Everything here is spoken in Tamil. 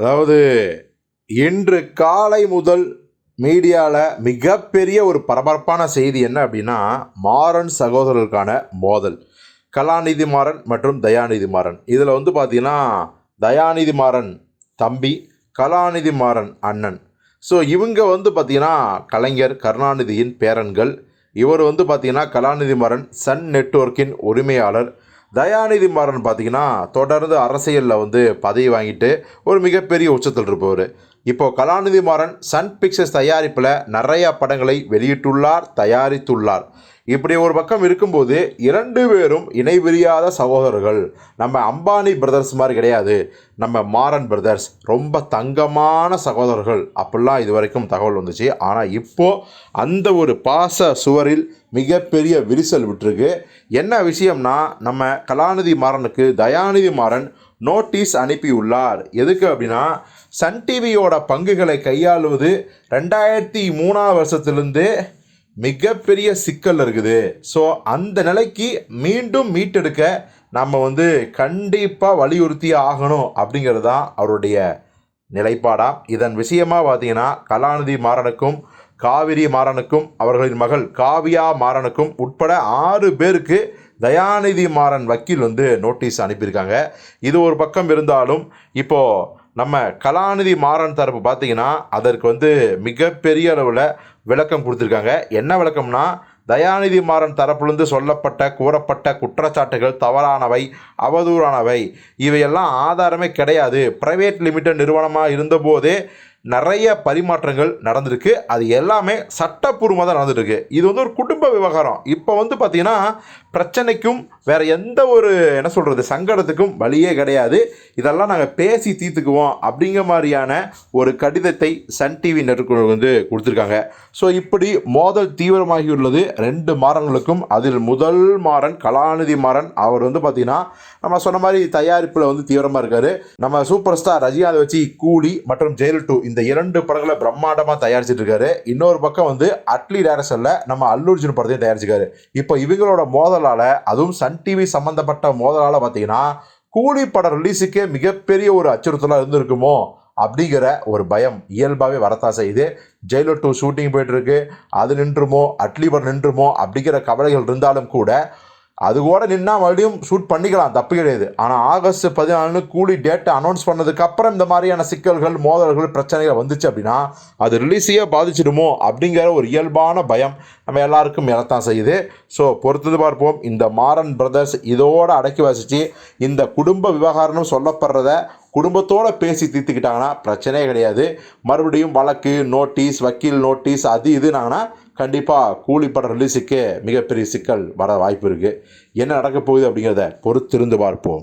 அதாவது இன்று காலை முதல் மீடியாவில் மிகப்பெரிய ஒரு பரபரப்பான செய்தி என்ன அப்படின்னா மாறன் சகோதரர்களுக்கான மோதல். கலாநிதி மாறன் மற்றும் தயாநிதி மாறன் இதில் வந்து பார்த்தீங்கன்னா தயாநிதி மாறன் தம்பி கலாநிதி மாறன் அண்ணன். ஸோ இவங்க வந்து பார்த்திங்கன்னா கலைஞர் கருணாநிதியின் பேரன்கள். இவர் வந்து பார்த்திங்கன்னா கலாநிதி மாறன் சன் நெட்வொர்க்கின் உரிமையாளர். தயாநிதி மாறன் பார்த்தீங்கன்னா தொடர்ந்து அரசியலில் வந்து பதவி வாங்கிட்டு ஒரு மிகப்பெரிய உச்சத்தில் இருப்பவர். இப்போ கலாநிதி மாறன் சன் பிக்சர்ஸ் தயாரிப்பில் நிறையா படங்களை வெளியிட்டுள்ளார் தயாரித்துள்ளார். இப்படி ஒரு பக்கம் இருக்கும்போது இரண்டு பேரும் இணைபிரியாத சகோதரர்கள். நம்ம அம்பானி பிரதர்ஸ் மாதிரி கிடையாது. நம்ம மாறன் பிரதர்ஸ் ரொம்ப தங்கமான சகோதரர்கள். அப்படிலாம் இது வரைக்கும் தகவல் வந்துச்சு. ஆனால் இப்போது அந்த ஒரு பாச சுவரில் மிகப்பெரிய விரிசல் விட்டுருக்கு. என்ன விஷயம்னா நம்ம கலாநிதி மாறனுக்கு தயாநிதி மாறன் நோட்டீஸ் அனுப்பியுள்ளார். எதுக்கு அப்படின்னா சன் டிவியோட பங்குகளை கையாளுவது ரெண்டாயிரத்தி மூணாவது வருஷத்துலேருந்து மிகப்பெரிய சிக்கல் இருக்குது. ஸோ அந்த நிலைக்கு மீண்டும் மீட்டெடுக்க நம்ம வந்து கண்டிப்பாக வலியுறுத்தி ஆகணும் அப்படிங்கிறது தான் அவருடைய நிலைப்பாடாம் இதன் விஷயமாக பார்த்தீங்கன்னா கலாநிதி மாறனுக்கும் காவிரி மாறனுக்கும் அவர்களின் மகள் காவியா மாறனுக்கும் உட்பட ஆறு பேருக்கு தயாநிதி மாறன் வக்கீல் வந்து நோட்டீஸ் அனுப்பியிருக்காங்க. இது ஒரு பக்கம் இருந்தாலும் இப்போது நம்ம கலாநிதி மாறன் தரப்பு பார்த்தீங்கன்னா அதற்கு வந்து மிகப்பெரிய அளவில் விளக்கம் கொடுத்துருக்காங்க. என்ன விளக்கம்னா தயாநிதி மாறன் தரப்புலேருந்து சொல்லப்பட்ட கூறப்பட்ட குற்றச்சாட்டுகள் தவறானவை அவதூறானவை இவையெல்லாம் ஆதாரமே கிடையாது. பிரைவேட் லிமிடெட் நிறுவனமாக இருந்தபோதே நிறைய பரிமாற்றங்கள் நடந்திருக்கு. அது எல்லாமே சட்டப்பூர்வமாக தான் நடந்துருக்கு. இது வந்து ஒரு குடும்ப விவகாரம். இப்போ வந்து பார்த்திங்கன்னா பிரச்சனைக்கும் வேறு எந்த ஒரு என்ன சொல்கிறது சங்கடத்துக்கும் வழியே கிடையாது. இதெல்லாம் நாங்கள் பேசி தீர்த்துக்குவோம் அப்படிங்கிற மாதிரியான ஒரு கடிதத்தை சன் டிவி நெருக்குழு வந்து கொடுத்துருக்காங்க. ஸோ இப்படி மோதல் தீவிரமாகியுள்ளது. ரெண்டு மாறன்களுக்கும் அதில் முதல் மாறன் கலாநிதி மாறன் அவர் வந்து பார்த்திங்கன்னா நம்ம சொன்ன மாதிரி தயாரிப்பில் வந்து தீவிரமாக இருக்கார். நம்ம சூப்பர் ஸ்டார் ரஜினிகாந்த் வச்சு கூலி மற்றும் ஜெயில் டூ இந்த இரண்டு படங்களை பிரம்மாண்டமாக தயாரிச்சிட்டு இருக்காரு. இன்னொரு பக்கம் வந்து அட்லி டேரக்ஷனில் நம்ம அல்லுர்ஜுன் படத்தையும் தயாரிச்சிருக்காரு. இப்போ இவங்களோட மோதலால் அதுவும் சன் டிவி சம்மந்தப்பட்ட மோதலால் பார்த்தீங்கன்னா கூலி படம் ரிலீஸுக்கே மிகப்பெரிய ஒரு அச்சுறுத்தலாக இருந்திருக்குமோ அப்படிங்கிற ஒரு பயம் இயல்பாகவே வரத்தான் செய்யுது. ஜெயிலர் டூ ஷூட்டிங் போயிட்டுருக்கு அது நின்றுமோ அட்லி படம் நின்றுமோ அப்படிங்கிற கவலைகள் இருந்தாலும் கூட அது கூட நின்னா மறுபடியும் ஷூட் பண்ணிக்கலாம் தப்பு கிடையாது. ஆனால் ஆகஸ்ட் பதினாலு கூலி டேட்டை அனௌன்ஸ் பண்ணதுக்கு அப்புறம் இந்த மாதிரியான சிக்கல்கள் மோதல்கள் பிரச்சனைகள் வந்துச்சு அப்படின்னா அது ரிலீஸையே பாதிச்சிடுமோ அப்படிங்கிற ஒரு இயல்பான பயம் நம்ம எல்லாருக்கும் எழத்தான் செய்யுது. ஸோ பொறுத்தது பார்ப்போம். இந்த மாறன் பிரதர்ஸ் இதோடு அடக்கி வசித்து இந்த குடும்ப விவகாரம்னு சொல்லப்படுறத குடும்பத்தோட பேசி தீர்த்துக்கிட்டாங்கன்னா பிரச்சனையே கிடையாது. மறுபடியும் வழக்கு நோட்டீஸ் வக்கீல் நோட்டீஸ் அது இதுனாங்கன்னா கண்டிப்பாக கூலிப்பட ரிலீஸுக்கு மிகப்பெரிய சிக்கல் வர வாய்ப்பு இருக்குது என்ன நடக்க போகுது அப்படிங்கிறத பொறுத்திருந்து பார்ப்போம்.